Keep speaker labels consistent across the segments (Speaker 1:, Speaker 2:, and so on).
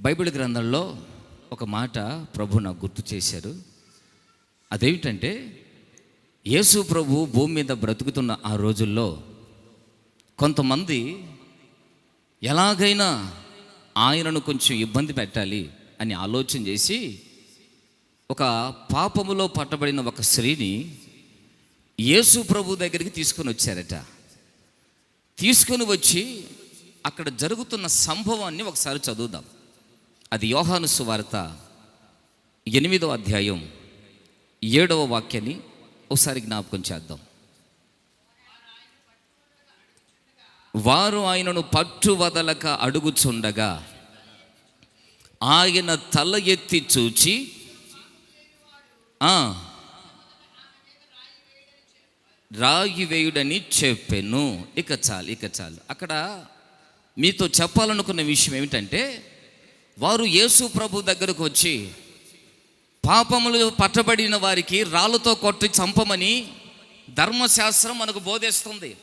Speaker 1: Bible గ్రంథంలో ఒక మాట ప్రభు నాకు గుర్తు చేశారు. అదేమిటంటే యేసు ప్రభు భూమి మీద బ్రతుకుతున్న ఆ రోజుల్లో కొంతమంది ఎలాగైనా ఆయనను కొంచెం ఇబ్బంది పెట్టాలి అని ఆలోచన చేసి ఒక పాపములో పట్టబడిన ఒక స్త్రీని యేసు ప్రభు దగ్గరికి తీసుకొని వచ్చారట. తీసుకొని వచ్చి అక్కడ జరుగుతున్న సంభవాన్ని ఒకసారి చదువుదాం. అది యోహాను సువార్త ఎనిమిదో అధ్యాయం ఏడవ వాక్యాన్ని ఒకసారి జ్ఞాపకం చేద్దాం. వారు ఆయనను పట్టువదలక అడుగుచుండగా ఆయన తల ఎత్తి చూచి రాగి వేయుడని చెప్పాను. ఇక చాలు ఇక చాలు. అక్కడ మీతో చెప్పాలనుకున్న విషయం ఏమిటంటే వారు యేసు ప్రభు దగ్గరకు వచ్చి పాపములు పట్టబడిన వారికి రాళ్ళతో కొట్టి చంపమని ధర్మశాస్త్రం మనకు బోధిస్తుంది.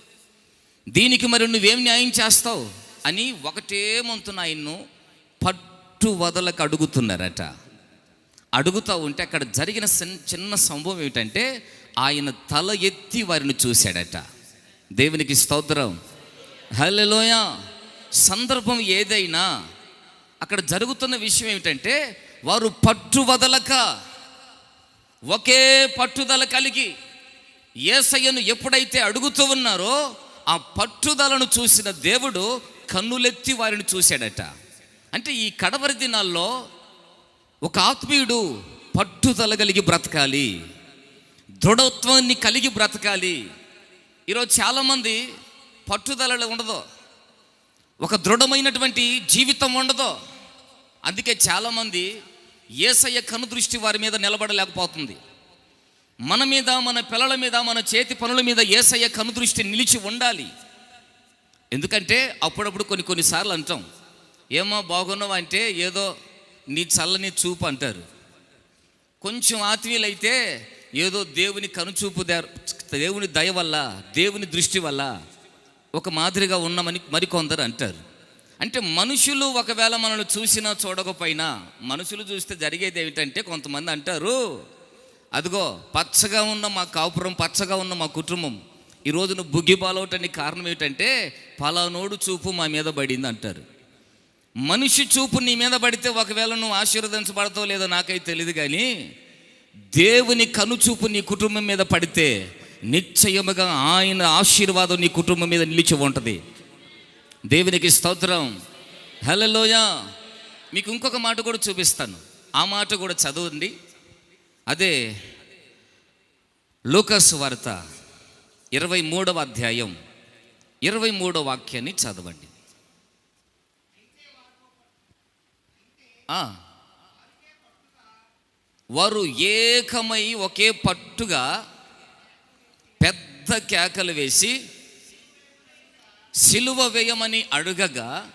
Speaker 1: దీనికి మరి నువ్వేం న్యాయం చేస్తావు? అని ఒకటే మంతున ఆయన్ను పట్టు వదలకు అడుగుతున్నారట. అడుగుతూ ఉంటే అక్కడ జరిగిన చిన్న సంభవం ఏమిటంటే ఆయన తల ఎత్తి వారిని చూశాడట. దేవునికి స్తోత్రం. హలోయ సందర్భం ఏదైనా అక్కడ జరుగుతున్న విషయం ఏమిటంటే వారు పట్టు వదలక ఒకే పట్టుదల కలిగి ఏసయ్యను ఎప్పుడైతే అడుగుతూ ఉన్నారో ఆ పట్టుదలను చూసిన దేవుడు కన్నులెత్తి వారిని చూశాడట. అంటే ఈ కడవరి దినాల్లో ఒక ఆత్మీయుడు పట్టుదల కలిగి బ్రతకాలి దృఢత్వాన్ని కలిగి బ్రతకాలి. ఈరోజు చాలామంది పట్టుదలలో ఉండదు. ఒక దృఢమైనటువంటి జీవితం ఉండదు. అందుకే చాలామంది ఏసయ్య కనుదృష్టి వారి మీద నిలబడలేకపోతుంది. మన మీద మన పిల్లల మీద మన చేతి పనుల మీద ఏసయ్య కనుదృష్టి నిలిచి ఉండాలి. ఎందుకంటే అప్పుడప్పుడు కొన్ని కొన్నిసార్లు అంటాం ఏమో బాగున్నావు? అంటే ఏదో నీ చల్లని చూపు అంటారు. కొంచెం ఆత్మీయులైతే ఏదో దేవుని కనుచూపు దేవుని దయ వల్ల దేవుని దృష్టి వల్ల ఒక మాదిరిగా ఉన్నామని మరికొందరు అంటారు. అంటే మనుషులు ఒకవేళ మనల్ని చూసినా చూడకపోయినా మనుషులు చూస్తే జరిగేది ఏమిటంటే కొంతమంది అంటారు అదిగో పచ్చగా ఉన్న మా కాపురం పచ్చగా ఉన్న మా కుటుంబం ఈ రోజున బుగ్గి కారణం ఏమిటంటే పలానోడు చూపు మా మీద పడింది అంటారు. మనిషి చూపు నీ మీద పడితే ఒకవేళ నువ్వు ఆశీర్వదించబడతావు లేదో నాకైతే తెలియదు కానీ దేవుని కనుచూపు నీ కుటుంబం మీద పడితే నిశ్చయముగా ఆయన ఆశీర్వాదం నీ కుటుంబం మీద నిలిచి ఉంటుంది. దేవునికి స్తోత్రం. హలోయ మీకు ఇంకొక మాట కూడా చూపిస్తాను. ఆ మాట కూడా చదవండి. అదే లూకస్ వార్త ఇరవై మూడవ అధ్యాయం ఇరవై మూడవ వాక్యాన్ని చదవండి. వారు ఏకమై ఒకే పట్టుగా పెద్ద కేకలు వేసి సిలువ వేయమని అడుగగా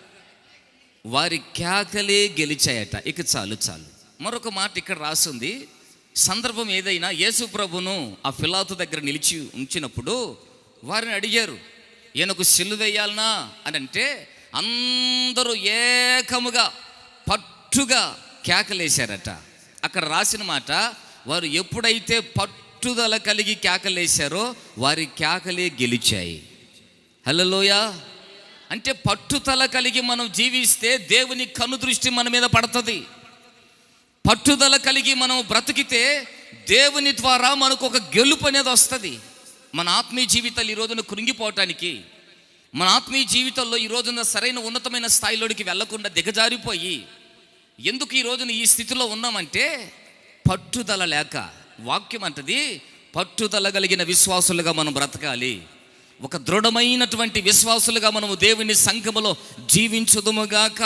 Speaker 1: వారి కేకలే గెలిచాయట. ఇక చాలు చాలు. మరొక మాట ఇక్కడ రాసింది. సందర్భం ఏదైనా యేసు ప్రభును ఆ ఫిలాతు దగ్గర నిలిచి ఉంచినప్పుడు వారిని అడిగారు ఈయనకు సిల్లు వేయాలనా? అని అంటే అందరూ ఏకముగా పట్టుగా కేకలేశారట. అక్కడ రాసిన మాట వారు ఎప్పుడైతే పట్టుదల కలిగి కేకలేశారో వారి కేకలే గెలిచాయి. హలోయ అంటే పట్టుదల కలిగి మనం జీవిస్తే దేవుని కనుదృష్టి మన మీద పడుతుంది. పట్టుదల కలిగి మనం బ్రతికితే దేవుని ద్వారా మనకు ఒక గెలుపు అనేది వస్తుంది. మన ఆత్మీయ జీవితాలు ఈ రోజున కృంగిపోవటానికి మన ఆత్మీయ జీవితంలో ఈ రోజున సరైన ఉన్నతమైన స్థాయిలోకి వెళ్ళకుండా దిగజారిపోయి ఎందుకు ఈ రోజున ఈ స్థితిలో ఉన్నామంటే పట్టుదల లేక. వాక్యం అంటది పట్టుదల కలిగిన విశ్వాసులుగా మనం బ్రతకాలి. ఒక దృఢమైనటువంటి విశ్వాసులుగా మనము దేవుని సంఘములో జీవించుదుముగాక.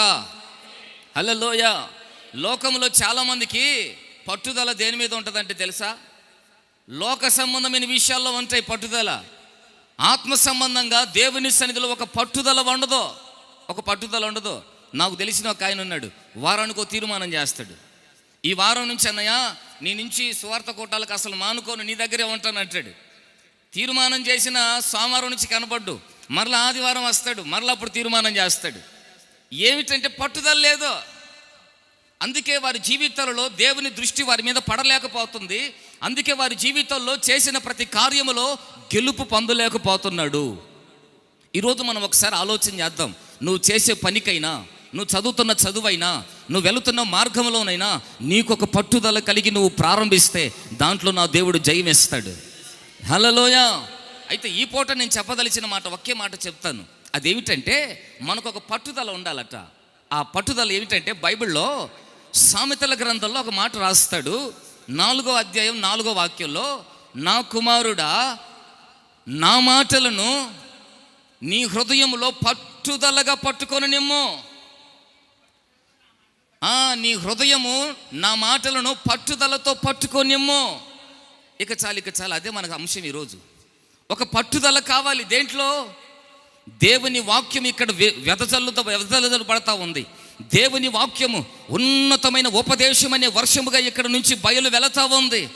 Speaker 1: హలోయ లోకంలో చాలామందికి పట్టుదల దేని మీద ఉంటుందంటే తెలుసా? లోక సంబంధమైన విషయాల్లో ఉంటాయి పట్టుదల. ఆత్మ సంబంధంగా దేవుని సన్నిధిలో ఒక పట్టుదల ఉండదు ఒక పట్టుదల ఉండదు నాకు తెలిసిన ఒక ఆయన ఉన్నాడు. వారానికి ఒక తీర్మానం చేస్తాడు. ఈ వారం నుంచి అన్నయ్య నీ నుంచి స్వార్థ కూటాలకు అసలు మానుకోను నీ దగ్గరే ఉంటాను అంటాడు. తీర్మానం చేసిన సోమవారం నుంచి కనపడ్డు మరలా ఆదివారం వస్తాడు. మరలా అప్పుడు తీర్మానం చేస్తాడు. ఏమిటంటే పట్టుదల లేదో. అందుకే వారి జీవితాలలో దేవుని దృష్టి వారి మీద పడలేకపోతుంది. అందుకే వారి జీవితంలో చేసిన ప్రతి కార్యములో గెలుపు పొందలేకపోతున్నాడు. ఈరోజు మనం ఒకసారి ఆలోచన చేద్దాం. నువ్వు చేసే పనికైనా నువ్వు చదువుతున్న చదువైనా నువ్వు వెళుతున్న మార్గంలోనైనా నీకు ఒక పట్టుదల కలిగి నువ్వు ప్రారంభిస్తే దాంట్లో నా దేవుడు జయమిస్తాడు. హలలోయ అయితే ఈ పూట నేను చెప్పదలిచిన మాట ఒకే మాట చెప్తాను. అదేమిటంటే మనకు ఒక పట్టుదల ఉండాలట. ఆ పట్టుదల ఏమిటంటే బైబిల్లో సామెతల గ్రంథంలో ఒక మాట రాస్తాడు. నాలుగో అధ్యాయం నాలుగో వాక్యంలో నా కుమారుడా నా మాటలను నీ హృదయంలో పట్టుదలగా పట్టుకొని నిమ్ము నీ హృదయము నా మాటలను పట్టుదలతో పట్టుకోనిమ్ము. ఇక చాలు ఇక చాలు అదే మనకు అంశం ఈరోజు. ఒక పట్టుదల కావాలి దేంట్లో? దేవుని వాక్యం ఇక్కడ వె- వెదజల్లుత వెదజల్లు పడతా ఉంది. దేవుని వాక్యము ఉన్నతమైన ఉపదేశం అనే వర్షముగా ఇక్కడ నుంచి బయలు వెళతా ఉంది.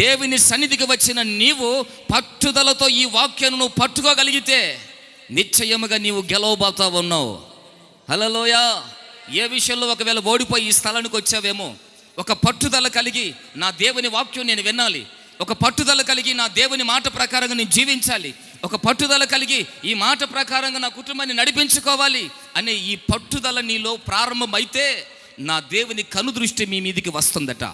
Speaker 1: దేవుని సన్నిధికి వచ్చిన నీవు పట్టుదలతో ఈ వాక్యాన్ని నువ్వు పట్టుకోగలిగితే నిశ్చయముగా నీవు గెలవబోతా ఉన్నావు. హలోయ ఏ విషయంలో ఒకవేళ ఓడిపోయి ఈ స్థలానికి వచ్చావేమో ఒక పట్టుదల కలిగి నా దేవుని వాక్యం నేను వినాలి. ఒక పట్టుదల కలిగి నా దేవుని మాట ప్రకారంగా నేను జీవించాలి. ఒక పట్టుదల కలిగి ఈ మాట ప్రకారంగా నా కుటుంబాన్ని నడిపించుకోవాలి అనే ఈ పట్టుదల నీలో ప్రారంభమైతే నా దేవుని కనుదృష్టి మీ మీదికి వస్తుందట.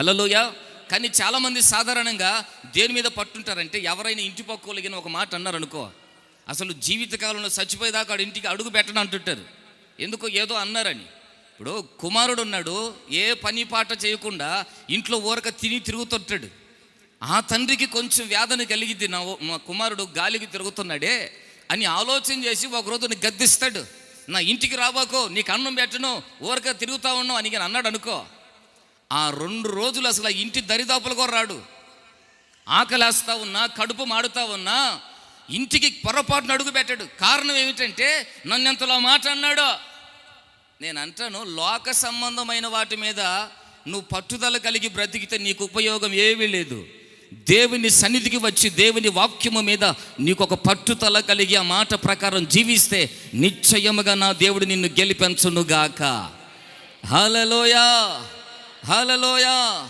Speaker 1: హలోయ కానీ చాలామంది సాధారణంగా దేని మీద పట్టుంటారంటే ఎవరైనా ఇంటి పక్కోలిగిన ఒక మాట అన్నారు అనుకో అసలు జీవితకాలంలో చచ్చిపోయేదాకా ఇంటికి అడుగు పెట్టడం అంటుంటారు. ఎందుకో? ఏదో అన్నారని. ఇప్పుడు కుమారుడు ఉన్నాడు ఏ పని పాట చేయకుండా ఇంట్లో ఊరక తిని తిరుగుతుంటాడు. ఆ తండ్రికి కొంచెం వేదన కలిగింది నా మా కుమారుడు గాలికి తిరుగుతున్నాడే అని ఆలోచన చేసి ఒకరోజు నీకు గద్దిస్తాడు. నా ఇంటికి రాబాకో నీకు అన్నం పెట్టను ఊరక తిరుగుతా ఉన్నావు అని అన్నాడు అనుకో. ఆ రెండు రోజులు అసలు ఆ ఇంటి దరిదాపులు కూడా రాడు. ఆకలేస్తా ఉన్నా కడుపు మాడుతా ఉన్నా ఇంటికి పొరపాటున అడుగు పెట్టాడు. కారణం ఏమిటంటే నన్ను ఎంతలో మాట అన్నాడో. నేను అంటాను లోక సంబంధమైన వాటి మీద నువ్వు పట్టుదల కలిగి బ్రతికితే నీకు ఉపయోగం ఏమీ లేదు. దేవుని సన్నిధికి వచ్చి దేవుని వాక్యము మీద నీకు ఒక పట్టుదల కలిగి ఆ మాట ప్రకారం జీవిస్తే నిశ్చయముగా నా దేవుడు నిన్ను గెలిపించునుగాక. Hallelujah hallelujah